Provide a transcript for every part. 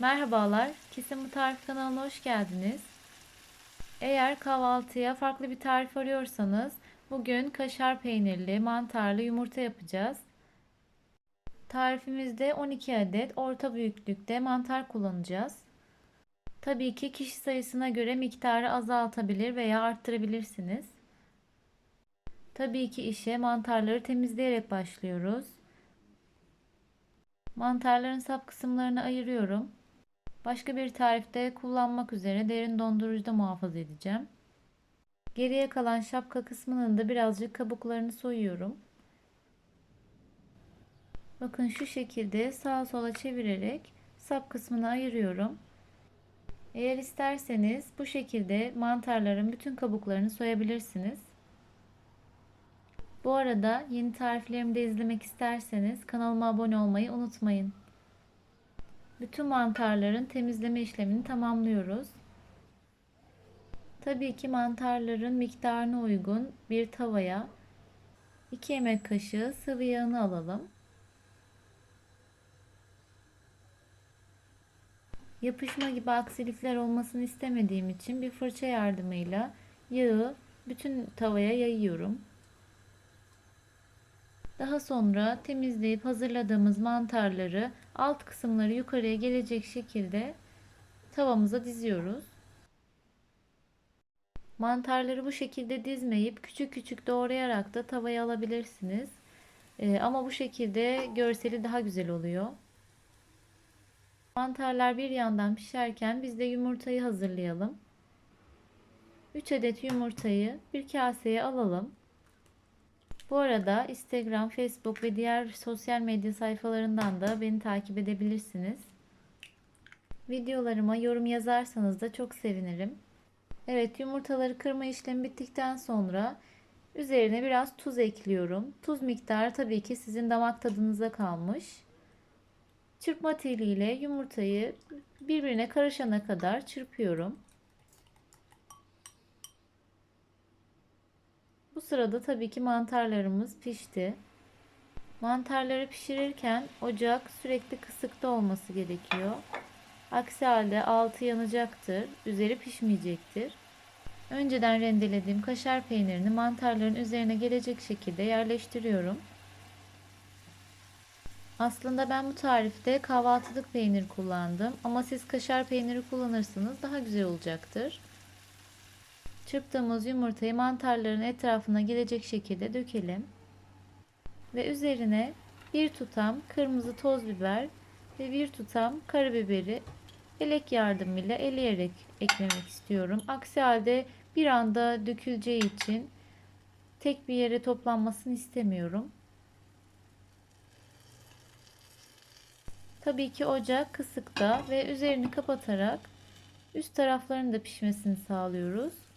Merhabalar, Kesin Bu Tarif kanalına hoş geldiniz. Eğer kahvaltıya farklı bir tarif arıyorsanız bugün kaşar peynirli, mantarlı yumurta yapacağız. Tarifimizde 12 adet orta büyüklükte mantar kullanacağız. Tabii ki kişi sayısına göre miktarı azaltabilir veya arttırabilirsiniz. Tabii ki işe mantarları temizleyerek başlıyoruz. Mantarların sap kısımlarını ayırıyorum. Başka bir tarifte kullanmak üzere derin dondurucuda muhafaza edeceğim. Geriye kalan şapka kısmının da birazcık kabuklarını soyuyorum. Bakın şu şekilde sağa sola çevirerek sap kısmını ayırıyorum. Eğer isterseniz bu şekilde mantarların bütün kabuklarını soyabilirsiniz. Bu arada yeni tariflerimi de izlemek isterseniz kanalıma abone olmayı unutmayın. Bütün mantarların temizleme işlemini tamamlıyoruz. Tabii ki mantarların miktarına uygun bir tavaya 2 yemek kaşığı sıvı yağını alalım. Yapışma gibi aksilikler olmasını istemediğim için bir fırça yardımıyla yağı bütün tavaya yayıyorum. Daha sonra temizleyip hazırladığımız mantarları alt kısımları yukarıya gelecek şekilde tavamıza diziyoruz. Mantarları bu şekilde dizmeyip küçük küçük doğrayarak da tavaya alabilirsiniz. Ee, ama bu şekilde görseli daha güzel oluyor. Mantarlar bir yandan pişerken biz de yumurtayı hazırlayalım. 3 adet yumurtayı bir kaseye alalım. Bu arada Instagram, Facebook ve diğer sosyal medya sayfalarından da beni takip edebilirsiniz. Videolarıma yorum yazarsanız da çok sevinirim. Evet yumurtaları kırma işlemi bittikten sonra üzerine biraz tuz ekliyorum. Tuz miktarı tabii ki sizin damak tadınıza kalmış. Çırpma teliyle yumurtayı birbirine karışana kadar çırpıyorum. Bu sırada tabii ki mantarlarımız pişti. Mantarları pişirirken ocak sürekli kısıkta olması gerekiyor. Aksi halde altı yanacaktır, üzeri pişmeyecektir. Önceden rendelediğim kaşar peynirini mantarların üzerine gelecek şekilde yerleştiriyorum. Aslında ben bu tarifte kahvaltılık peynir kullandım ama siz kaşar peyniri kullanırsanız daha güzel olacaktır. Çırptığımız yumurtayı mantarların etrafına gelecek şekilde dökelim. Ve üzerine bir tutam kırmızı toz biber ve bir tutam karabiberi elek yardımıyla eleyerek eklemek istiyorum. Aksi halde bir anda döküleceği için tek bir yere toplanmasını istemiyorum. Tabii ki ocak kısıkta ve üzerini kapatarak üst taraflarının da pişmesini sağlıyoruz.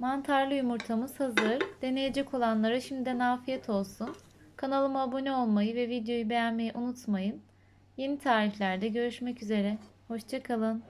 Mantarlı yumurtamız hazır. Deneyecek olanlara şimdiden afiyet olsun. Kanalıma abone olmayı ve videoyu beğenmeyi unutmayın. Yeni tariflerde görüşmek üzere. Hoşçakalın.